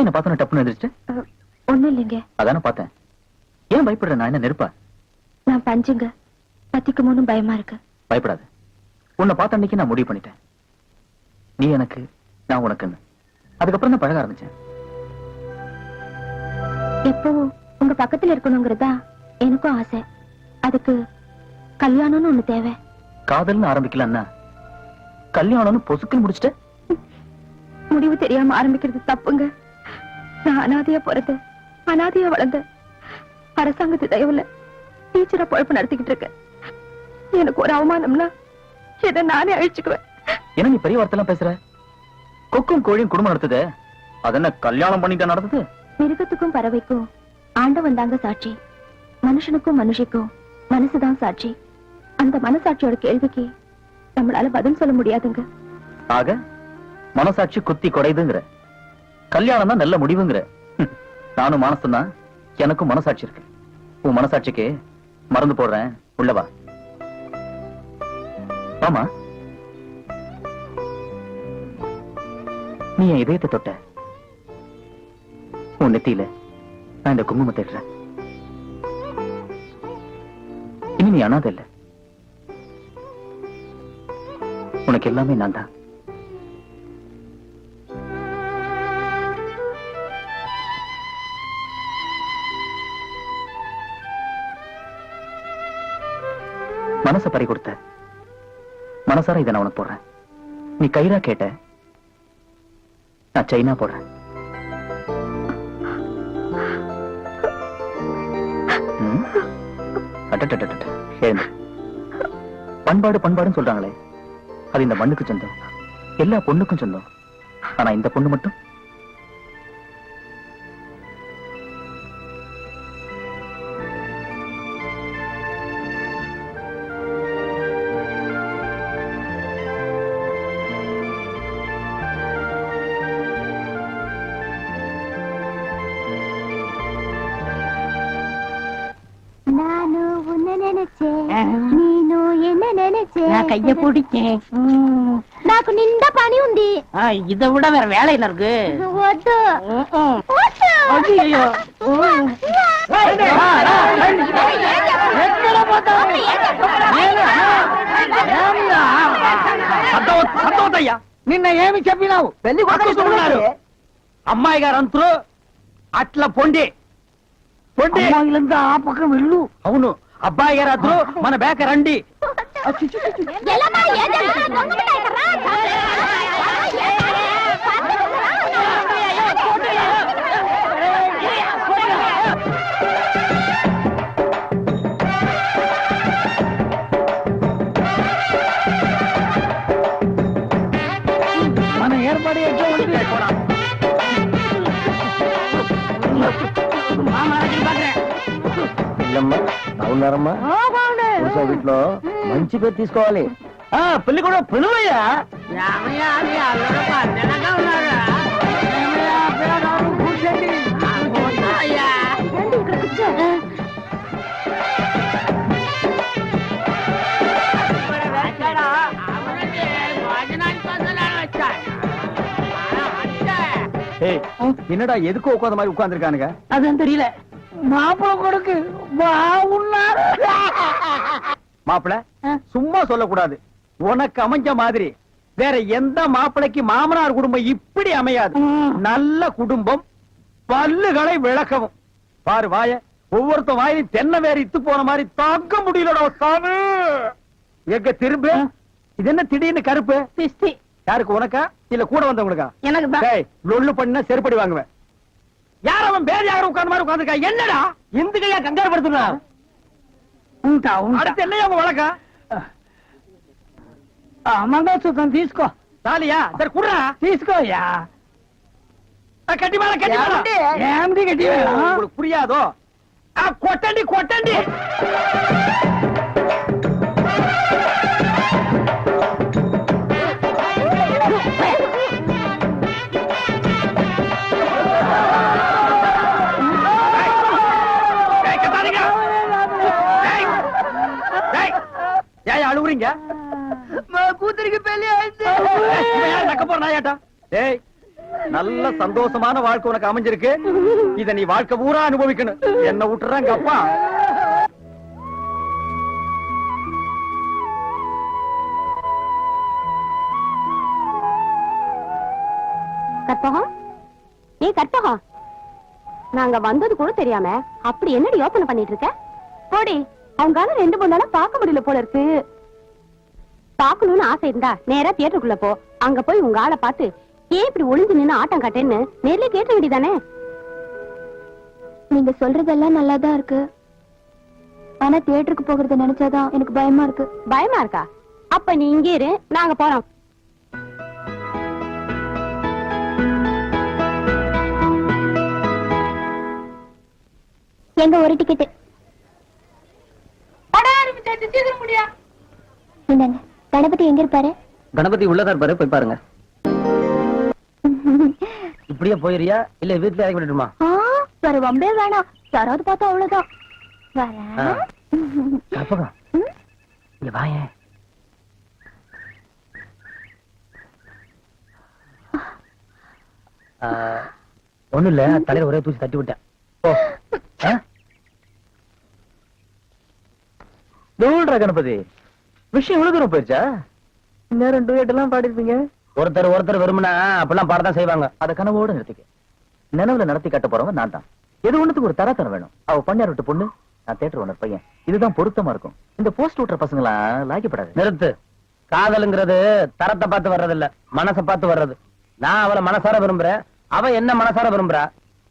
ஏன் என்ன பார்த்தோன்னு டப்புன்னு எந்திரிச்சிட்டு ஒண்ணும் இல்லைங்க. அதானே பார்த்தேன். ஏன் பயப்படுற? நான் என்ன நெருப்பா? நான் பஞ்சுங்க. பத்திக்குமோன்னு பயமா இருக்கு. பயப்படாத. உன்னை பார்த்த அன்னைக்கு நான் முடிவு பண்ணிட்டேன். நீ எனக்கு நான் உனக்குன்னு. அதுக்கப்புறம் தான் பழக ஆரம்பிச்சேன். எப்பவும் உங்க பக்கத்துல இருக்கணுங்கிறதா எனக்கும் ஆசை. அதுக்கு கல்யாணம்னு ஒண்ணு தேவை. காதல்னு ஆரம்பிக்கலன்னா? கல்யாணம்னு பொசுக்குன்னு முடிச்சிட்ட? முடிவு தெரியாம ஆரம்பிக்கிறது தப்புங்க. நான் அனாதையா பிறந்த அனாதையா வளர்ந்த அரசாங்கத்து தயவுல டீச்சரா பொழப்பு நடத்திக்கிட்டு இருக்கேன். எனக்கு ஒரு அவமானம்னா இதை நானே அழிச்சுக்குவேன். என்ன நீ பெரிய வார்த்தைலாம் பேசுற? கொக்கும் கோழியும் குடும்பம் நடத்துது. அதென்ன கல்யாணம் பண்ணிட்டா நடந்தது? மிருகத்துக்கும் பறவைக்கும் ஆண்டவன் தாங்க சாட்சி. மனுஷனுக்கும் மனுஷிக்கும் மனசுதான் சாட்சி. அந்த மனசாட்சியோட கேள்விக்கு நம்மளால பதில் சொல்ல முடியாதுங்க. ஆக மனசாட்சி குத்தி குறையுதுங்கிற கல்யாணம் தான் நல்ல முடிவுங்கிற. நானும் மானசம் தான். எனக்கும் மனசாட்சி இருக்கு. உன் மனசாட்சிக்கு மறந்து போடுறேன். உள்ளவா ஆமா நீ என் இதயத்தை தொட்ட. உன் நெத்தியில நான் இந்த குங்குமத்தை இடுறேன் இனி நீ அனாதை இல்ல உனக்கு எல்லாமே நான் தான் மனச பறி கொடுத்த. மனசார இதை நான் உனக்கு போடுறேன். நீ கயிறா கேட்ட. நான் செயினா போடுறேன். ம்? எழுந்து. பண்பாடு பண்பாடுன்னு சொல்றாங்களே. அது இந்த மண்ணுக்கு சொந்தம். எல்லா பொண்ணுக்கும் சொந்தம். ஆனா இந்த பொண்ணு மட்டும்? நான் கைய பிடிச்சேன் నాకు నిండా పని ఉంది இதை விட வேற வேலை என்ன இருக்கு వద్దు ம்ம். వద్దు ஐயையோ. ம். எத்தனை பார்த்தாலும் నేను, ఏందా? అర్థమవుతయ్యా నిన్న ఏమి చెప్పినావు పెళ్లి పట్టుకున్నారు. అమ్మాయి గారు అంతరు అట్లా పొండి పొండి అమ్మాయిలంతా ఆ పక్కన వెళ్ళు అవును అబ్బాయి గారు అద్దరు మన బేక రండి. బాగున్నారమ్మా పురుష వీటిలో మంచి పేరు తీసుకోవాలి ఆ పెళ్లి కూడా పిలువయ్యా రండి, ఇక్కడ కూర్చో. ஏய் என்னடா எதுக்கு உட்காந்த மாதிரி உட்கார்ந்துருக்கானுங்க அதான் தெரியல மாப்பிள கொடுக்கு பாவுன்னாரு மாப்பிள சும்மா சொல்லக்கூடாது. உனக்கு அமைஞ்ச மாதிரி. வேற எந்த மாப்பிளைக்கு மாமனார் குடும்பம் இப்படி அமையாது. நல்ல குடும்பம் பல்லுகளை விளக்கவும். பாரு வாய ஒவ்வொருத்த வாயிலும் தென்னை வேற இத்து போன மாதிரி தாக்க முடியலடா சாமி எங்க திரும்ப? இது என்ன திடீர்னு கருப்பு? திஸ்தி. யாருக்கு உனக்கா? இல்ல கூட வந்தவங்களுக்கா? எனக்கு லொள்ளு பண்ண செருப்படி வாங்குவேன். யார் அவன் பேர் யாரும் உட்கார்ந்த மாதிரி உட்கார்ந்துருக்கா? என்னடா? இந்த கையா கங்காரு படுத்துனா ఉంటా ఉంటా. చెన్నయ్య వడక మంగళసూత్రం తీసుకో. చాలియా సరే కుర్రా. తీసుకోయా కట్టిమాల కట్టిమాల ఏమిటి కొట్టండి కొట్టండి. டேய் நல்ல சந்தோஷமான வாழ்க்கை உனக்கு அமைஞ்சிருக்கு. இத நீ வாழ்க்கை பூரா அனுபவிக்கணும். என்ன விட்டுறாங்க அப்பா. கற்பகம்? ஏ கற்பகம்? நாங்க வந்தது கூட தெரியாம அப்படி என்னடி யோசனை பண்ணிட்டு இருக்க போடி அவங்கால ரெண்டு மூணு நாளா பார்க்க முடியல போல இருக்கு. பாக்கணும்னு ஆசை இருந்தா நேரா தியேட்டருக்குள்ள போ. அங்க போய் உங்க ஆளை பார்த்து ஏன் இப்படி ஒளிஞ்சு நின்னு ஆட்டம் காட்டேன்னு நேர்ல கேட்ட வேண்டியதானே? நீங்க சொல்றதெல்லாம் நல்லாதான் இருக்கு. ஆனா தியேட்டருக்கு போகிறத நினைச்சாதான் எனக்கு பயமா இருக்கு. பயமா இருக்கா? அப்ப நீ இங்கே இரு நாங்க போறோம். எங்க ஒரு டிக்கெட் என்னங்க கணபதி எங்க இருப்பாரு? கணபதி உள்ளதா இருப்பாரு போய் பாருங்க. இப்படியே போயிரியா இல்ல வீட்டுல இறக்கி விட்டுமா வம்பே வேணாம். யாராவது பார்த்தா அவ்வளவுதான். கற்பகம் இங்க ஒண்ணு இல்ல தலையில ஒரே தூசி தட்டி விட்டேன். கணபதி. விஷயம் இவ்வளவு தூரம் போயிருச்சா நேரம் டூயட் எல்லாம் பாடிருப்பீங்க? ஒருத்தர் ஒருத்தர் விரும்பினா அப்பெல்லாம் பாடத்தான் செய்வாங்க. அத கனவோட நிறுத்திக்க. நினைவுல நடத்தி காட்ட போறவன் நான் தான். எது ஒண்ணுத்துக்கு ஒரு தரத்தரம் வேணும்? அவ பண்ணார் விட்டு பொண்ணு நான் தேட்டர் ஓனர் பையன். இதுதான் பொருத்தமா இருக்கும். இந்த போஸ்ட் விட்டுற பசங்களா லாய்க்கப்படாது. நிறுத்து. காதலுங்கிறது தரத்தை பார்த்து வர்றது இல்ல மனசை பார்த்து வர்றது. நான் அவளை மனசார விரும்புறேன். அவ என்ன மனசார விரும்புறா?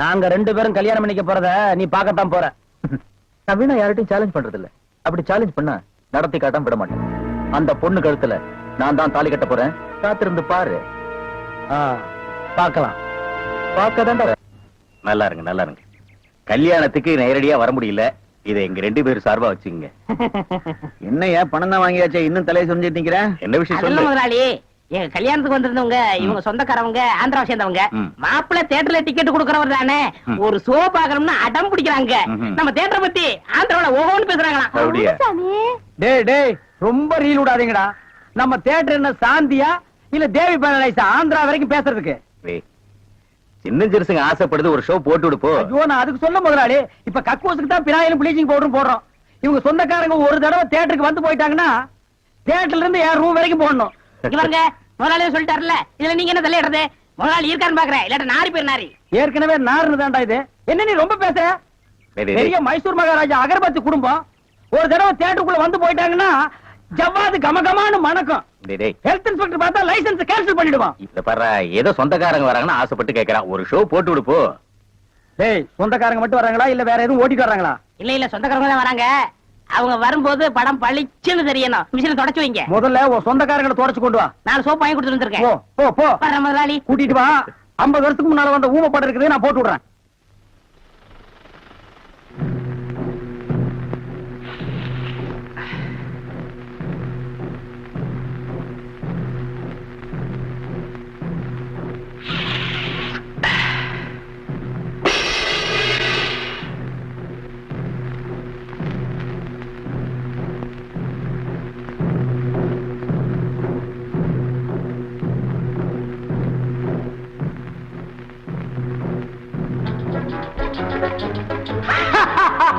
நாங்க ரெண்டு பேரும் கல்யாணம் பண்ணிக்க போறத நீ பார்க்கத்தான் போற. நான் வீணா யார்கிட்டயும் சேலஞ்ச் பண்றது இல்ல அப்படி சேலஞ்ச் பண்ணா நடத்தி காட்டாம விட மாட்டேன். அந்த பொண்ணு கழுத்துல நான் தான் தாலி கட்ட போறேன். காத்திருந்து பாரு. பார்க்கலாம். பார்க்கதான்டா நல்லா இருங்க நல்லா இருங்க. கல்யாணத்துக்கு நேரடியா வர முடியல. இதை எங்க ரெண்டு பேரும் சார்பா வச்சுங்க என்னையா பணம் தான் வாங்கியாச்சே? இன்னும் தலையை சொரிஞ்சிட்டு நிக்கிறேன் என்ன விஷயம் சொல்லு. முதலாளி எங்க கல்யாணத்துக்கு வந்திருந்தவங்க இவங்க சொந்தக்காரவங்க ஆந்திரா சேர்ந்தவங்க. மாப்பிள்ளை தியேட்டர்ல டிக்கெட் கொடுக்கறவர் தானே. ஒரு ஷோ பாக்கணும்னு அடம் பிடிக்கிறாங்க. நம்ம தியேட்டரை பத்தி ஆந்திராவில அப்படியா? சாமி. டேய் டேய் ரொம்ப ரீல் விடாதீங்கடா. நம்ம தியேட்டர் என்ன சாந்தியா இல்ல தேவி பேரலைஸா ஆந்திரா வரைக்கும் பேசுறதுக்கு. சின்ன சிறுசுங்க ஆசைப்படுது ஒரு ஷோ போட்டு விடு போ. ஐயோ நான் அதுக்கு சொல்ல முதலாளி. இப்ப கக்கூசுக்கு தான் பினாயிலும் ப்ளீச்சிங் பவுடரும் போடுறோம். இவங்க சொந்தக்காரங்க ஒரு தடவை தியேட்டருக்கு வந்து போயிட்டாங்கன்னா தியேட்டர்ல இருந்து என் ரூம் வரைக்கும் போடணும்? இவங்க முதலாளியே சொல்லிட்டாருல இதுல நீங்க என்ன தலையிடுறது? முதலாளி இருக்கான்னு பாக்குறேன். இல்லாட்ட நாரி பேர் நாரி. ஏற்கனவே நார்னு தான்டா இது. என்ன நீ ரொம்ப டேய், பெரிய. மைசூர் மகாராஜா அகர்பத்தி குடும்பம். ஒரு தடவை தியேட்டருக்குள்ள வந்து போயிட்டாங்கன்னா ஜவ்வாது கமகமான்னு மணக்கும். ஹெல்த் இன்ஸ்பெக்டர் பார்த்தா லைசென்ஸ் கேன்சல் பண்ணிடுவான். இத பாரு ஏதோ சொந்தக்காரங்க வராங்கன்னு ஆசைப்பட்டு கேக்குறான். ஒரு ஷோ போட்டு விடு போ. டேய் சொந்தக்காரங்க மட்டும் வராங்களா? இல்ல வேற எதுவும் ஓட்டிட்டு வராங்களா? இல்ல இல்ல சொந்தக்காரங்க தான் வராங்க. அவங்க வரும்போது படம் பளிச்சுன்னு தெரியணும். மிஷினை தொடச்சு வைங்க. முதல்ல உன் சொந்தக்காரங்களை தொடச்சு கொண்டு வா. நாலு சோப் வாங்கி கொடுத்துட்டு போ வந்திருக்கேன். போ போ வர்றேன் முதலாளி. கூட்டிட்டு வா. 50 வருஷத்துக்கு முன்னால வந்த ஊம படம் இருக்குது நான் போட்டு விடுறேன்.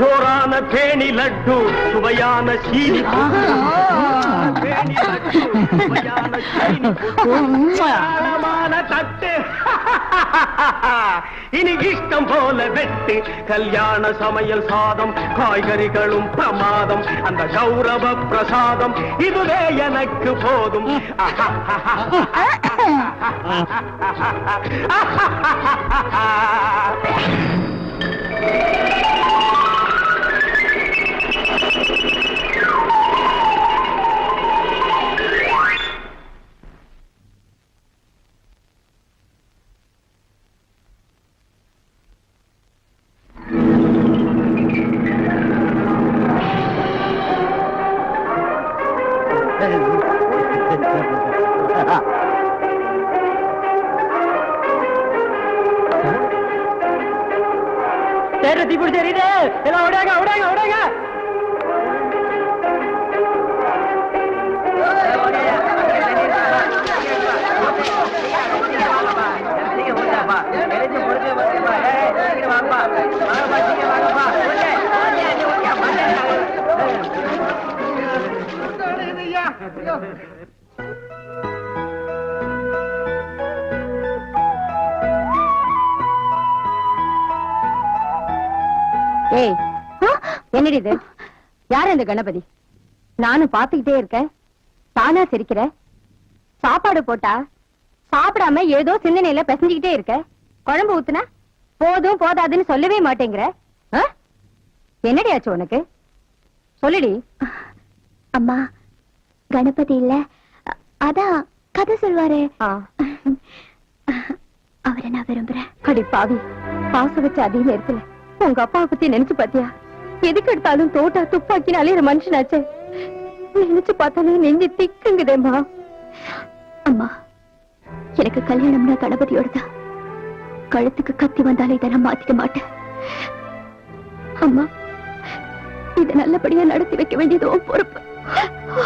ஜோரான பேணி லட்டு சுவையான சீனி தட்டு. இனி இஷ்டம் போல வெட்டு கல்யாண சமையல் சாதம் காய்கறிகளும் பிரமாதம் அந்த கௌரவ பிரசாதம் இதுவே எனக்கு போதும். சேர தீ பிடிச்ச எல்லாம் விடாங்க விடாங்க விடாங்க ஏய் என்னடி இது? யார் இந்த கணபதி? நானும் பாத்துக்கிட்டே இருக்கேன். தானா சிரிக்கிற? சாப்பாடு போட்டா? சாப்பிடாம ஏதோ சிந்தனையில பிசைஞ்சுக்கிட்டே இருக்க? குழம்பு ஊத்துனா? போதும் போதாதுன்னு சொல்லவே மாட்டேங்கிற? என்னடி ஆச்சு உனக்கு? சொல்லுடி. அம்மா கணபதி இல்ல. அதான் கதை சொல்வாரு. அவரை நான் விரும்புறேன். அடி பாவி பாச வச்ச அதே நேரத்துல உங்க அப்பாவை பத்தி நினைச்சு பாத்தியா? எதுக்கு எடுத்தாலும் தோட்டா துப்பாக்கின்னு அலையிற மனுஷனாச்சே. நினைச்சு பார்த்தாலே நெஞ்சு திக்குங்குதேம்மா அம்மா எனக்கு கல்யாணம்னா கணபதியோட தான் கழுத்துக்கு கத்தி வந்தாலே இதை நான் மாத்திக்க மாட்டேன். அம்மா இதை நல்லபடியா நடத்தி வைக்க வேண்டியது பொறுப்பு.